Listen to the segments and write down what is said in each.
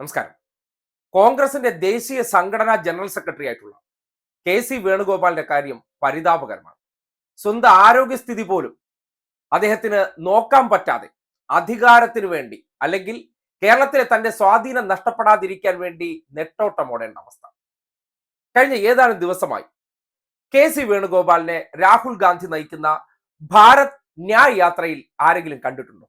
നമസ്കാരം. കോൺഗ്രസിന്റെ ദേശീയ സംഘടനാ ജനറൽ സെക്രട്ടറി ആയിട്ടുള്ള കെ സി വേണുഗോപാലിന്റെ കാര്യം പരിതാപകരമാണ്. സ്വന്തം ആരോഗ്യസ്ഥിതി പോലും അദ്ദേഹത്തിന് നോക്കാൻ പറ്റാതെ അധികാരത്തിന് വേണ്ടി അല്ലെങ്കിൽ കേരളത്തിലെ തന്റെ സ്വാധീനം നഷ്ടപ്പെടാതിരിക്കാൻ വേണ്ടി നെട്ടോട്ടമോടേണ്ട അവസ്ഥ. കഴിഞ്ഞ ഏതാനും ദിവസമായി കെ സി വേണുഗോപാലിനെ രാഹുൽ ഗാന്ധി നയിക്കുന്ന ഭാരത് ന്യായ് യാത്രയിൽ ആരെങ്കിലും കണ്ടിട്ടുണ്ടോ?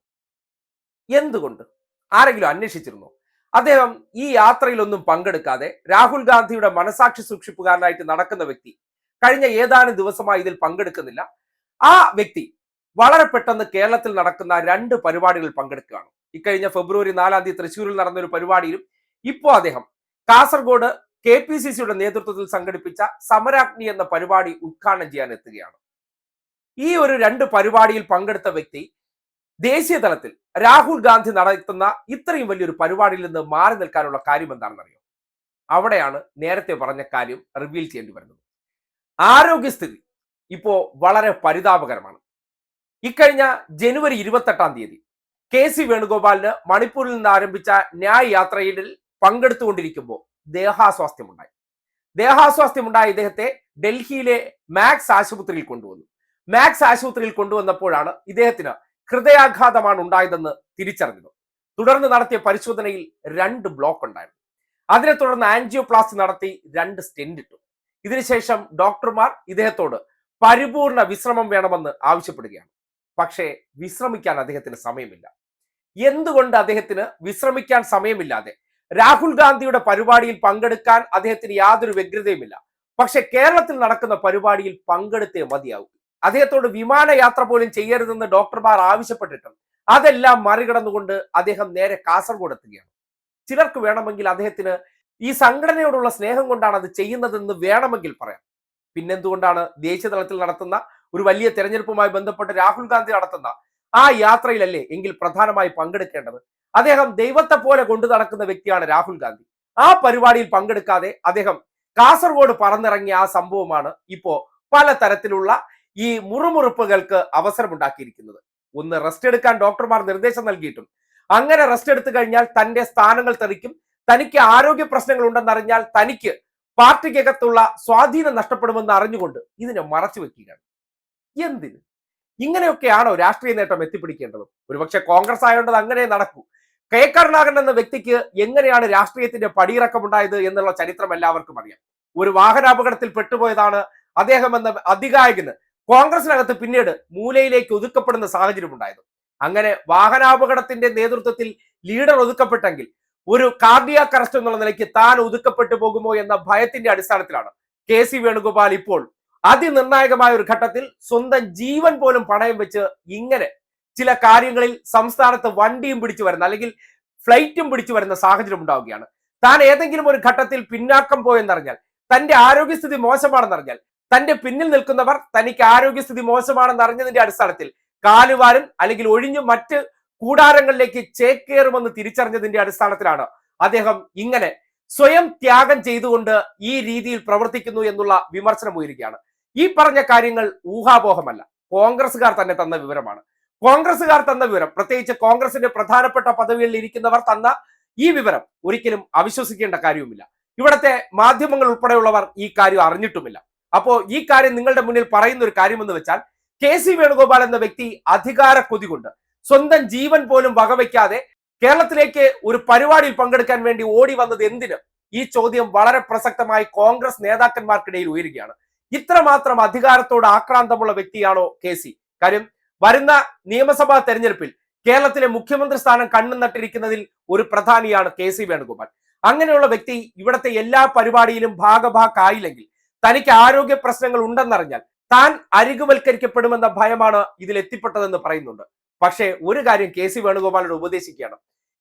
എന്തുകൊണ്ട്? ആരെങ്കിലും അന്വേഷിച്ചിരുന്നോ? അദ്ദേഹം ഈ യാത്രയിലൊന്നും പങ്കെടുക്കാതെ രാഹുൽ ഗാന്ധിയുടെ മനസാക്ഷി സൂക്ഷിപ്പുകാരനായിട്ട് നടക്കുന്ന വ്യക്തി കഴിഞ്ഞ ഏതാനും ദിവസമായി ഇതിൽ പങ്കെടുക്കുന്നില്ല. ആ വ്യക്തി വളരെ പെട്ടെന്ന് കേരളത്തിൽ നടക്കുന്ന രണ്ട് പരിപാടികളിൽ പങ്കെടുക്കുകയാണ്. ഇക്കഴിഞ്ഞ ഫെബ്രുവരി നാലാം തീയതി തൃശ്ശൂരിൽ നടന്ന ഒരു പരിപാടിയിലും ഇപ്പോൾ അദ്ദേഹം കാസർഗോഡ് കെ പി സി സിയുടെ നേതൃത്വത്തിൽ സംഘടിപ്പിച്ച സമരാഗ്നി എന്ന പരിപാടി ഉദ്ഘാടനം ചെയ്യാൻ എത്തുകയാണ്. ഈ ഒരു രണ്ട് പരിപാടിയിൽ പങ്കെടുത്ത വ്യക്തി ദേശീയ തലത്തിൽ രാഹുൽ ഗാന്ധി നടത്തുന്ന ഇത്രയും വലിയൊരു പരിപാടിയിൽ നിന്ന് മാറി നിൽക്കാനുള്ള കാര്യം എന്താണെന്നറിയോ? അവിടെയാണ് നേരത്തെ പറഞ്ഞ കാര്യം റിവീൽ ചെയ്യേണ്ടി വരുന്നത്. ആരോഗ്യസ്ഥിതി ഇപ്പോ വളരെ പരിതാപകരമാണ്. ഇക്കഴിഞ്ഞ ജനുവരി ഇരുപത്തെട്ടാം തീയതി കെ സി വേണുഗോപാലിന് മണിപ്പൂരിൽ നിന്ന് ആരംഭിച്ച ന്യായ യാത്രയിൽ പങ്കെടുത്തുകൊണ്ടിരിക്കുമ്പോൾ ദേഹാസ്വാസ്ഥ്യമുണ്ടായി. ദേഹാസ്വാസ്ഥ്യമുണ്ടായ ഇദ്ദേഹത്തെ ഡൽഹിയിലെ മാക്സ് ആശുപത്രിയിൽ കൊണ്ടുവന്നു. മാക്സ് ആശുപത്രിയിൽ കൊണ്ടുവന്നപ്പോഴാണ് ഇദ്ദേഹത്തിന് ഹൃദയാഘാതമാണ് ഉണ്ടായതെന്ന് തിരിച്ചറിഞ്ഞത് തുടർന്ന് നടത്തിയ പരിശോധനയിൽ രണ്ട് ബ്ലോക്ക് ഉണ്ടായിരുന്നു. അതിനെ തുടർന്ന് ആൻജിയോപ്ലാസ്റ്റി നടത്തി രണ്ട് സ്റ്റെന്റ് ഇട്ടു. ഇതിനുശേഷം ഡോക്ടർമാർ ഇദ്ദേഹത്തോട് പരിപൂർണ വിശ്രമം വേണമെന്ന് ആവശ്യപ്പെടുകയാണ്. പക്ഷേ വിശ്രമിക്കാൻ അദ്ദേഹത്തിന് സമയമില്ല. എന്തുകൊണ്ട് അദ്ദേഹത്തിന് വിശ്രമിക്കാൻ സമയമില്ലാതെ? രാഹുൽ ഗാന്ധിയുടെ പരിപാടിയിൽ പങ്കെടുക്കാൻ അദ്ദേഹത്തിന് യാതൊരു വ്യഗ്രതയുമില്ല. പക്ഷെ കേരളത്തിൽ നടക്കുന്ന പരിപാടിയിൽ പങ്കെടുത്തേ മതിയാവും. അദ്ദേഹത്തോട് വിമാനയാത്ര പോലും ചെയ്യരുതെന്ന് ഡോക്ടർമാർ ആവശ്യപ്പെട്ടിട്ടും അതെല്ലാം മറികടന്നുകൊണ്ട് അദ്ദേഹം നേരെ കാസർഗോഡ് എത്തുകയാണ്. ചിലർക്ക് വേണമെങ്കിൽ അദ്ദേഹത്തിന് ഈ സംഘടനയോടുള്ള സ്നേഹം കൊണ്ടാണ് അത് ചെയ്യുന്നതെന്ന് വേണമെങ്കിൽ പറയാം. പിന്നെന്തുകൊണ്ടാണ് ദേശീയ തലത്തിൽ നടത്തുന്ന ഒരു വലിയ തെരഞ്ഞെടുപ്പുമായി ബന്ധപ്പെട്ട് രാഹുൽ ഗാന്ധി നടത്തുന്ന ആ യാത്രയിലല്ലേ എങ്കിൽ പ്രധാനമായി പങ്കെടുക്കേണ്ടത്? അദ്ദേഹം ദൈവത്തെ പോലെ കൊണ്ടു നടക്കുന്ന വ്യക്തിയാണ് രാഹുൽ ഗാന്ധി. ആ പരിപാടിയിൽ പങ്കെടുക്കാതെ അദ്ദേഹം കാസർഗോഡ് പറന്നിറങ്ങിയ ആ സംഭവമാണ് ഇപ്പോ പലതരത്തിലുള്ള ഈ മുറുമുറുപ്പുകൾക്ക് അവസരമുണ്ടാക്കിയിരിക്കുന്നത്. ഒന്ന് റെസ്റ്റ് എടുക്കാൻ ഡോക്ടർമാർ നിർദ്ദേശം നൽകിയിട്ടും. അങ്ങനെ റെസ്റ്റ് എടുത്തു കഴിഞ്ഞാൽ തന്റെ സ്ഥാനങ്ങൾ തെറിക്കും. തനിക്ക് ആരോഗ്യ പ്രശ്നങ്ങൾ ഉണ്ടെന്നറിഞ്ഞാൽ തനിക്ക് പാർട്ടിക്കകത്തുള്ള സ്വാധീനം നഷ്ടപ്പെടുമെന്ന് അറിഞ്ഞുകൊണ്ട് ഇതിനെ മറച്ചു വെക്കുകയാണ്. എന്തിന്? ഇങ്ങനെയൊക്കെയാണോ രാഷ്ട്രീയ നേട്ടം എത്തിപ്പിടിക്കേണ്ടത്? ഒരുപക്ഷെ കോൺഗ്രസ് ആയതുകൊണ്ട് അങ്ങനെ നടക്കൂ. കെ. കരുണാകരൻ എന്ന വ്യക്തിക്ക് എങ്ങനെയാണ് രാഷ്ട്രീയത്തിന്റെ പടിയിറക്കമുണ്ടായത് എന്നുള്ള ചരിത്രം എല്ലാവർക്കും അറിയാം. ഒരു വാഹനാപകടത്തിൽ പെട്ടുപോയതാണ് അദ്ദേഹം എന്ന അധികായകന് കോൺഗ്രസിനകത്ത് പിന്നീട് മൂലയിലേക്ക് ഒതുക്കപ്പെടുന്ന സാഹചര്യം ഉണ്ടായത്. അങ്ങനെ വാഹനാപകടത്തിന്റെ നേതൃത്വത്തിൽ ലീഡർ ഒതുക്കപ്പെട്ടെങ്കിൽ ഒരു കാർഡിയാക് അറസ്റ്റ് എന്നുള്ള നിലയ്ക്ക് താൻ ഒതുക്കപ്പെട്ടു പോകുമോ എന്ന ഭയത്തിന്റെ അടിസ്ഥാനത്തിലാണ് കെ സി വേണുഗോപാൽ ഇപ്പോൾ അതിനിർണായകമായ ഒരു ഘട്ടത്തിൽ സ്വന്തം ജീവൻ പോലും പണയം വെച്ച് ഇങ്ങനെ ചില കാര്യങ്ങളിൽ സംസ്ഥാനത്ത് വണ്ടിയും പിടിച്ചു വരുന്ന അല്ലെങ്കിൽ ഫ്ലൈറ്റും പിടിച്ചു വരുന്ന സാഹചര്യം ഉണ്ടാവുകയാണ്. താൻ ഏതെങ്കിലും ഒരു ഘട്ടത്തിൽ പിന്നാക്കം പോയെന്നറിഞ്ഞാൽ തന്റെ ആരോഗ്യസ്ഥിതി മോശമാണെന്നറിഞ്ഞാൽ തന്റെ പിന്നിൽ നിൽക്കുന്നവർ തനിക്ക് ആരോഗ്യസ്ഥിതി മോശമാണെന്ന് അറിഞ്ഞതിന്റെ അടിസ്ഥാനത്തിൽ കാലുവാരും അല്ലെങ്കിൽ ഒഴിഞ്ഞു മറ്റ് കൂടാരങ്ങളിലേക്ക് ചേക്കേറുമെന്ന് തിരിച്ചറിഞ്ഞതിന്റെ അടിസ്ഥാനത്തിലാണ് അദ്ദേഹം ഇങ്ങനെ സ്വയം ത്യാഗം ചെയ്തുകൊണ്ട് ഈ രീതിയിൽ പ്രവർത്തിക്കുന്നു എന്നുള്ള വിമർശനം ഉയരുകയാണ്. ഈ പറഞ്ഞ കാര്യങ്ങൾ ഊഹാപോഹമല്ല. കോൺഗ്രസുകാർ തന്നെ തന്ന വിവരമാണ്. കോൺഗ്രസുകാർ തന്ന വിവരം പ്രത്യേകിച്ച് കോൺഗ്രസിന്റെ പ്രധാനപ്പെട്ട പദവികളിൽ ഇരിക്കുന്നവർ തന്ന ഈ വിവരം ഒരിക്കലും അവിശ്വസിക്കേണ്ട കാര്യവുമില്ല. ഇവിടത്തെ മാധ്യമങ്ങൾ ഉൾപ്പെടെയുള്ളവർ ഈ കാര്യം അറിഞ്ഞിട്ടുമില്ല. അപ്പോ ഈ കാര്യം നിങ്ങളുടെ മുന്നിൽ പറയുന്ന ഒരു കാര്യം എന്ന് വെച്ചാൽ കെ സി വേണുഗോപാൽ എന്ന വ്യക്തി അധികാര കൊതി കൊണ്ട് സ്വന്തം ജീവൻ പോലും വകവയ്ക്കാതെ കേരളത്തിലേക്ക് ഒരു പരിപാടിയിൽ പങ്കെടുക്കാൻ വേണ്ടി ഓടി വന്നത് എന്തിന്? ഈ ചോദ്യം വളരെ പ്രസക്തമായി കോൺഗ്രസ് നേതാക്കന്മാർക്കിടയിൽ ഉയരുകയാണ്. ഇത്രമാത്രം അധികാരത്തോട് ആക്രാന്തമുള്ള വ്യക്തിയാണോ കെ സി? കാര്യം വരുന്ന നിയമസഭാ തെരഞ്ഞെടുപ്പിൽ കേരളത്തിലെ മുഖ്യമന്ത്രി സ്ഥാനം കണ്ണു നട്ടിരിക്കുന്നതിൽ ഒരു പ്രധാനിയാണ് കെ സി വേണുഗോപാൽ. അങ്ങനെയുള്ള വ്യക്തി ഇവിടുത്തെ എല്ലാ പരിപാടിയിലും ഭാഗഭാക്കായില്ലെങ്കിൽ തനിക്ക് ആരോഗ്യ പ്രശ്നങ്ങൾ ഉണ്ടെന്നറിഞ്ഞാൽ താൻ അരികുവൽക്കരിക്കപ്പെടുമെന്ന ഭയമാണ് ഇതിൽ എത്തിപ്പെട്ടതെന്ന് പറയുന്നുണ്ട്. പക്ഷേ ഒരു കാര്യം കെ സി വേണുഗോപാലിനോട് ഉപദേശിക്കുകയാണ്.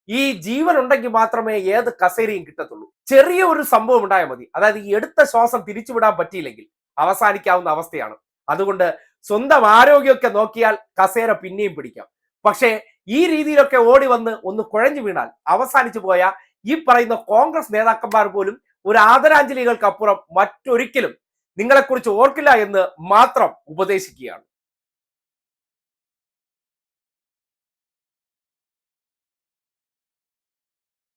ഈ ജീവൻ ഉണ്ടെങ്കിൽ മാത്രമേ ഏത് കസേരയും കിട്ടത്തുള്ളൂ. ചെറിയ ഒരു സംഭവം ഉണ്ടായാൽ മതി. അതായത് ഈ എടുത്ത ശ്വാസം തിരിച്ചുവിടാൻ പറ്റിയില്ലെങ്കിൽ അവസാനിക്കാവുന്ന അവസ്ഥയാണ്. അതുകൊണ്ട് സ്വന്തം ആരോഗ്യമൊക്കെ നോക്കിയാൽ കസേര പിന്നെയും പിടിക്കാം. പക്ഷേ ഈ രീതിയിലൊക്കെ ഓടി വന്ന് ഒന്ന് കുഴഞ്ഞു വീണാൽ അവസാനിച്ചു പോയ ഈ പറയുന്ന കോൺഗ്രസ് നേതാക്കന്മാർ പോലും ഒരു ആദരാഞ്ജലികൾക്കപ്പുറം മറ്റൊരിക്കലും നിങ്ങളെക്കുറിച്ച് ഓർക്കില്ല എന്ന് മാത്രം ഉപദേശിക്കുകയാണ്.